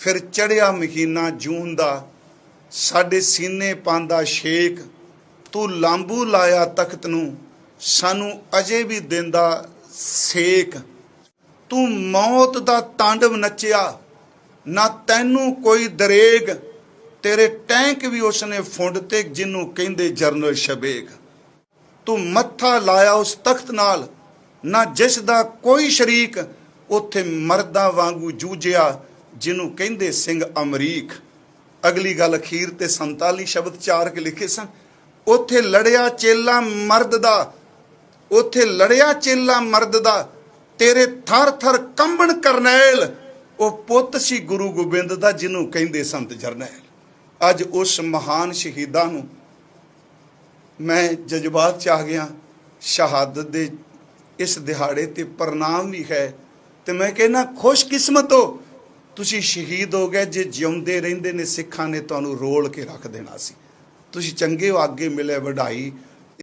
ਫਿਰ ਚੜਿਆ ਮਹੀਨਾ ਜੂਨ ਦਾ, ਸਾਡੇ ਸੀਨੇ ਪਾਂਦਾ ਸ਼ੇਕ ਤੂੰ ਲਾਂਬੂ ਲਾਇਆ ਤਖਤ ਨੂੰ, ਸਾਨੂੰ ਅਜੇ ਵੀ ਦਿੰਦਾ ਸੇਕ। ਤੂੰ ਮੌਤ ਦਾ ਤਾਂਡਵ ਨੱਚਿਆ, ਨਾ ਤੈਨੂੰ ਕੋਈ ਦਰੇਗ, ਤੇਰੇ ਟੈਂਕ ਵੀ ਉਸਨੇ ਫੁੰਡ ਤੇ ਜਿਹਨੂੰ ਕਹਿੰਦੇ ਜਰਨਲ ਸ਼ਬੇਗ। ਤੂੰ ਮੱਥਾ ਲਾਇਆ ਉਸ ਤਖਤ ਨਾਲ, ਨਾ ਜਿਸ ਦਾ ਕੋਈ ਸ਼ਰੀਕ ਉੱਥੇ ਮਰਦਾਂ ਵਾਂਗੂ ਜੂਝਿਆ ਜਿਹਨੂੰ ਕਹਿੰਦੇ ਸਿੰਘ ਅਮਰੀਕ। ਅਗਲੀ ਗੱਲ ਅਖੀਰ ਤੇ 47 ਸ਼ਬਦ ਚਾਰ ਕੇ ਲਿਖੇ ਸਨ। ਉੱਥੇ ਲੜਿਆ ਚੇਲਾ ਮਰਦ ਦਾ, ਉੱਥੇ ਲੜਿਆ ਚੇਲਾ ਮਰਦ ਦਾ, ਤੇਰੇ ਥਰ ਥਰ ਕੰਬਣ ਕਰਨੈਲ। ਉਹ ਪੁੱਤ ਸੀ ਗੁਰੂ ਗੋਬਿੰਦ ਦਾ ਜਿਹਨੂੰ ਕਹਿੰਦੇ ਸੰਤ ਜਰਨੈਲ। ਅੱਜ ਉਸ ਮਹਾਨ ਸ਼ਹੀਦਾਂ ਨੂੰ ਮੈਂ ਜਜ਼ਬਾਤ ਚ ਆ ਗਿਆ। ਸ਼ਹਾਦਤ ਦੇ ਇਸ ਦਿਹਾੜੇ ਤੇ ਪ੍ਰਣਾਮ ਵੀ ਹੈ। ਤੇ ਮੈਂ ਕਹਿੰਦਾ, ਖੁਸ਼ਕਿਸਮਤ ਹੋ ਤੁਸੀਂ ਸ਼ਹੀਦ ਹੋ ਗਏ, ਜੇ ਜਿਉਂਦੇ ਰਹਿੰਦੇ ਨੇ ਸਿੱਖਾਂ ਨੇ, ਤੁਹਾਨੂੰ ਰੋਲ ਕੇ ਰੱਖ ਦੇਣਾ ਸੀ। ਤੁਸੀਂ ਚੰਗੇ ਹੋ, ਅੱਗੇ ਮਿਲੇ ਵਢਾਈ